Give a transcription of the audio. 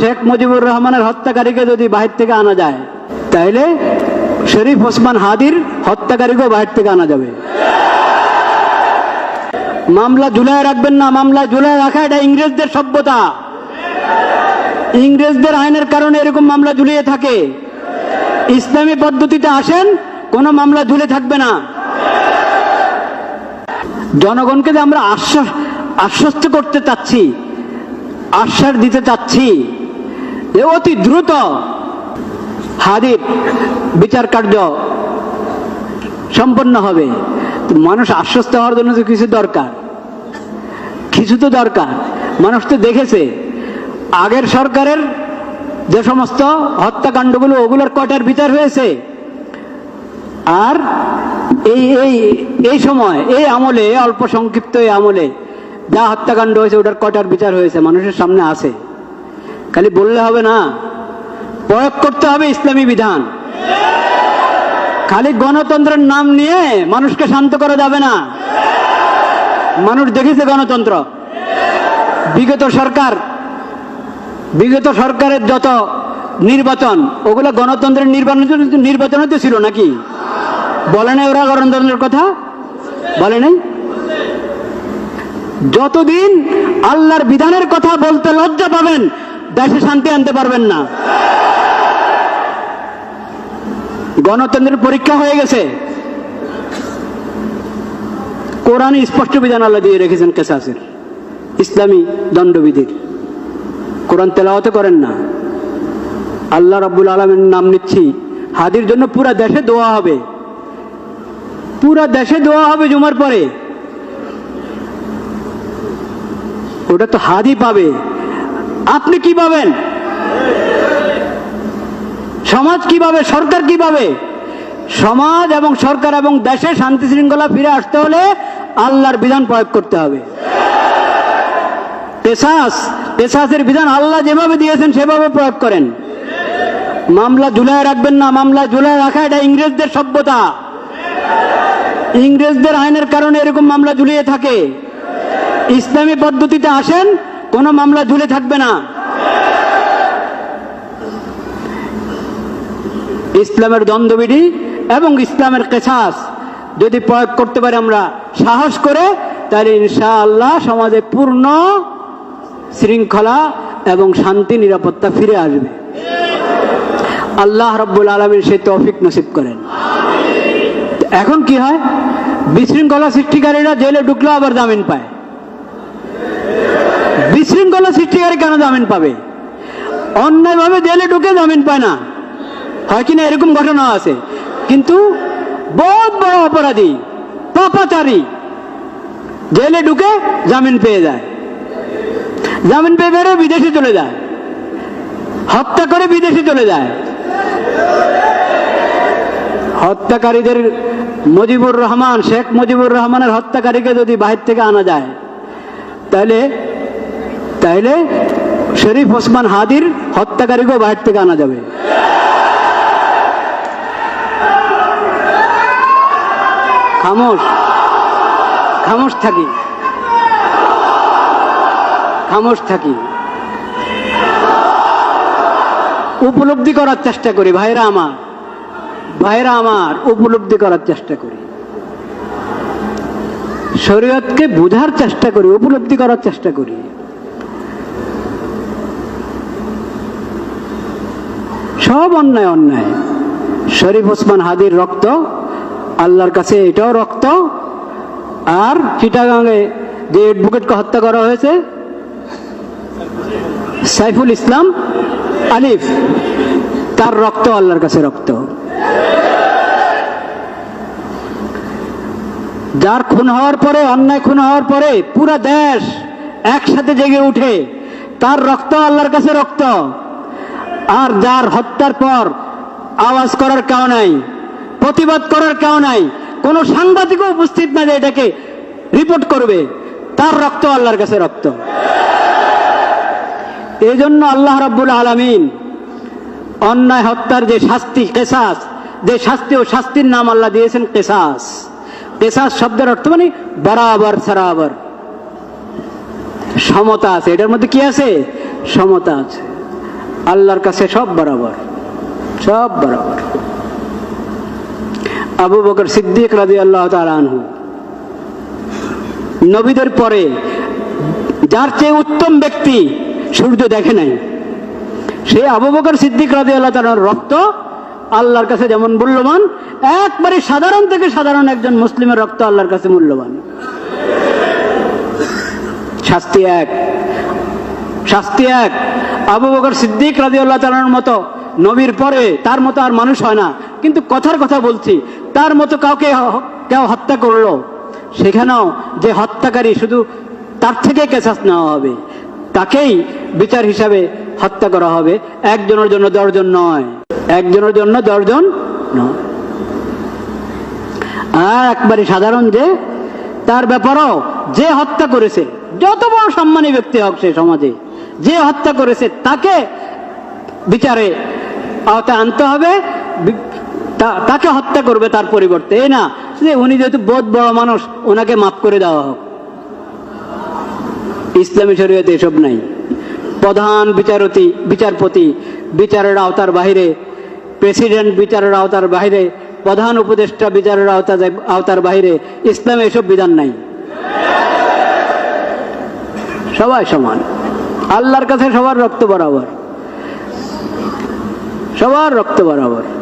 শেখ মুজিবুর রহমানের হত্যাকারীকে যদি বাহির থেকে আনা যায়, তাইলে শরীফ ওসমান হাদির হত্যাকারীকেও বাহির থেকে আনা যাবে। মামলা ঝুলায় রাখবেন না, মামলা ঝুলায় রাখা, এটা ইংরেজদের সভ্যতা। ইংরেজদের আইনের কারণে এরকম মামলা ঝুলিয়ে থাকে। ইসলামী পদ্ধতিতে আসেন, কোনো মামলা ঝুলে থাকবে না। জনগণকে যে আমরা আশ্বাস আশ্বস্ত করতে চাচ্ছি, আশ্বাস দিতে চাচ্ছি যে অতি দ্রুত হাদির বিচার কার্য সম্পন্ন হবে। মানুষ আশ্বস্ত হওয়ার জন্য তো কিছু দরকার। কিছু তো দরকার। মানুষ তো দেখেছে, আগের সরকারের যে সমস্ত হত্যাকাণ্ডগুলো, ওগুলোর কটার বিচার হয়েছে। আর এই এই এই সময়, এই আমলে অল্প সংক্ষিপ্ত এই আমলে যা হত্যাকাণ্ড হয়েছে, ওটার কটার বিচার হয়েছে, মানুষের সামনে আছে। খালি বললে হবে না। প্রয়োগ করতে হবে ইসলামী বিধান। খালি গণতন্ত্রের নাম নিয়ে মানুষকে শান্ত করা যাবে না। মানুষ দেখেছে গণতন্ত্র। বিগত সরকার, বিগত সরকারের যত নির্বাচন, ওগুলো গণতন্ত্রের নির্বাচন নির্বাচন তো ছিল নাকি? বলে নাই ওরা গণতন্ত্রের কথা? বলে নাই? যতদিন আল্লাহর বিধানের কথা বলতে লজ্জা পাবেন দেশে শান্তি আনতে পারবেন না। গণতন্ত্রের পরীক্ষা হয়ে গেছে। কোরআন স্পষ্ট বিধান আল্লাহ দিয়ে রেখেছেন কেসাসের। ইসলামী দণ্ডবিধির। কোরআন তেলাওয়াত করেন না। আল্লাহ রাব্বুল আলমের নাম নিচ্ছি। হাদির জন্য পুরা দেশে দোয়া হবে। পুরা দেশে দোয়া হবে জুমার পরে। ওটা তো হাদি পাবে। আপনি কি পাবেন সমাজ কি পাবে সরকার কি পাবে সমাজ এবং সরকার এবং দেশে শান্তি শৃঙ্খলা ফিরে আসতে হলে আল্লাহর বিধান প্রয়োগ করতে হবে। পেশাস পেশাসের বিধান আল্লাহ যেভাবে দিয়েছেন সেভাবে প্রয়োগ করেন। মামলা ঝুলায় রাখবেন না, মামলা ঝুলায় রাখা এটা ইংরেজদের সভ্যতা। ইংরেজদের আইনের কারণে এরকম মামলা ঝুলিয়ে থাকে। ইসলামী পদ্ধতিতে আসেন কোনো মামলা ঝুলে থাকবে না। ইসলামের দ্বন্দ্ববিধি এবং ইসলামের কেছাস যদি প্রয়োগ করতে পারি আমরা সাহস করে, তাহলে ইনশাআল্লাহ সমাজে পূর্ণ শৃঙ্খলা এবং শান্তি, নিরাপত্তা ফিরে আসবে। আল্লাহ রব্বুল আলমীর সে তৌফিক নসিব করেন। এখন কি হয়? বিশৃঙ্খলা সৃষ্টিকারীরা জেলে ঢুকলেও আবার জামিন পায়। বিশৃঙ্খলা সৃষ্টিকারী কেন জামিন পাবে? অন্যায়ভাবে জেলে ঢুকে জামিন পায় না। হয় কিনা এরকম ঘটনা আছে। কিন্তু বহুত বড় অপরাধী, পাপাচারী জেলে ঢুকে জামিন পেয়ে যায়। জামিন পেয়ে বেরো বিদেশে চলে যায়। হত্যা করে বিদেশে চলে যায়। হত্যাকারীদের মুজিবুর রহমান, শেখ মুজিবুর রহমানের হত্যাকারীকে যদি বাহির থেকে আনা যায়, তাহলে তাহলে শরীফ ওসমান হাদির হত্যাকারীকেও বাহির থেকে আনা যাবে। খামোশ। খামোশ থাকি। খামোশ থাকি। উপলব্ধি করার চেষ্টা করি, ভাইরা আমার। ভাইরা আমার, উপলব্ধি করার চেষ্টা করি। শরীয়তকে বোঝার চেষ্টা করি, উপলব্ধি করার চেষ্টা করি। সব অন্যায় অন্যায়। শরীফ ওসমান হাদির রক্ত, আল্লাহর কাছে এটাও রক্ত। আর চিটাগাঙে যে অ্যাডভোকেটকে হত্যা করা হয়েছে, সাইফুল ইসলাম আলিফ, তার রক্ত আল্লাহর কাছে রক্ত। যার খুন হওয়ার পরে, অন্যায় খুন হওয়ার পরে পুরা দেশ একসাথে জেগে উঠে, তার রক্ত আল্লাহর কাছে রক্ত। আর যার হত্যার পর আওয়াজ করার কেউ নাই, প্রতিবাদ করার কেউ নাই, কোন সাংবাদিকও উপস্থিত না যে এটাকে রিপোর্ট করবে। তার রক্ত আল্লাহর কাছে রক্ত। এই জন্য আল্লাহ রব্বুল আলমিন অন্যায় হত্যার যে শাস্তি, কেসাস, যে শাস্তি ও শাস্তির নাম আল্লাহ দিয়েছেন কেসাস। কেসাস শব্দের অর্থ মানে বরাবর, সরাবর। সমতা আছে। এটার মধ্যে কি আছে? সমতা আছে। আল্লাহর কাছে সব বরাবর সব বরাবর। আবু বকর সিদ্দিক রাজি আল্লাহ আনহু। নবীদের পরে যার চেয়ে উত্তম ব্যক্তি সূর্য দেখে নাই সেই আবু বকর সিদ্দিক রাজি আল্লাহ তালার রক্ত আল্লাহর কাছে যেমন মূল্যবান, একবারে সাধারণ থেকে সাধারণ একজন মুসলিমের রক্ত আল্লাহর কাছে মূল্যবান। শাস্তি এক শাস্তি এক। আবু বকর সিদ্দিক রাজি আল্লাহ মতো নবীর পরে তার মতো আর মানুষ হয় না। কিন্তু কথার কথা বলছি, তার মতো কাউকে কেউ হত্যা করল, সেখানেও যে হত্যাকারী শুধু তার থেকে কেসাস নেওয়া হবে, তাকেই বিচার হিসাবে হত্যা করা হবে। একজনের জন্য দশজন নয়, একজনের জন্য দশজন নয়। আর একবারে সাধারণ যে, তার ব্যাপারও যে হত্যা করেছে, যত বড় সম্মানী ব্যক্তি হোক সে সমাজে যে হত্যা করেছে, তাকে বিচারে আওতায় আনতে হবে। তাকে হত্যা করবে তার পরিবর্তে। এই না, যে উনি যেহেতু বোধ বড় মানুষ, ওনাকে মাফ করে দেওয়া হোক। ইসলামী শরীয়তে এসব নাই। প্রধান বিচারপতি বিচারপতি, বিচারের আওতার বাইরে প্রেসিডেন্ট বিচারের আওতার বাহিরে, প্রধান উপদেষ্টা বিচারের আওতা আওতার বাহিরে, ইসলামে এসব বিধান নাই। সবাই সমান। আল্লাহর কাছে সবার রক্ত বরাবর। সবার রক্ত বরাবর।